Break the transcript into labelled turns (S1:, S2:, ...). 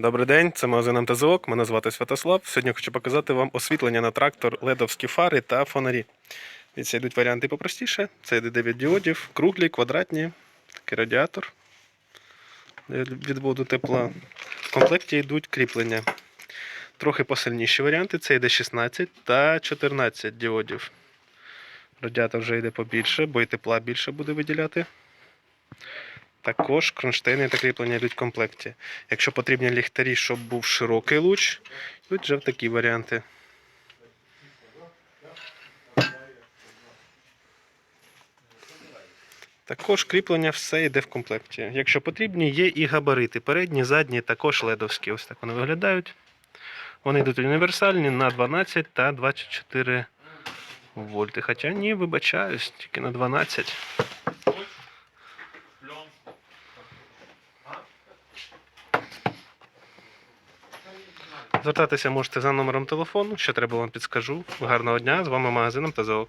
S1: Добрий день, це магазин МТЗОК. Мене звати Святослав. Сьогодні хочу показати вам освітлення на трактор, ледовські фари та фонарі. Це йдуть варіанти попростіше. Це йде 9 діодів, круглі, квадратні, такий радіатор для відводу тепла. В комплекті йдуть кріплення. Трохи посильніші варіанти. Це йде 16 та 14 діодів. Радіатор вже йде побільше, бо і тепла більше буде виділяти. Також кронштейни та кріплення йдуть в комплекті. Якщо потрібні ліхтарі, щоб був широкий луч, йдуть вже в такі варіанти. Також кріплення все йде в комплекті. Якщо потрібні, є і габарити. Передні, задні, також ледовські. Ось так вони виглядають. Вони йдуть універсальні на 12 та 24 вольти. Хоча ні, вибачаюсь, тільки на 12. Звертатися можете за номером телефону, що треба вам підскажу. Гарного дня, з вами магазином МТЗОК.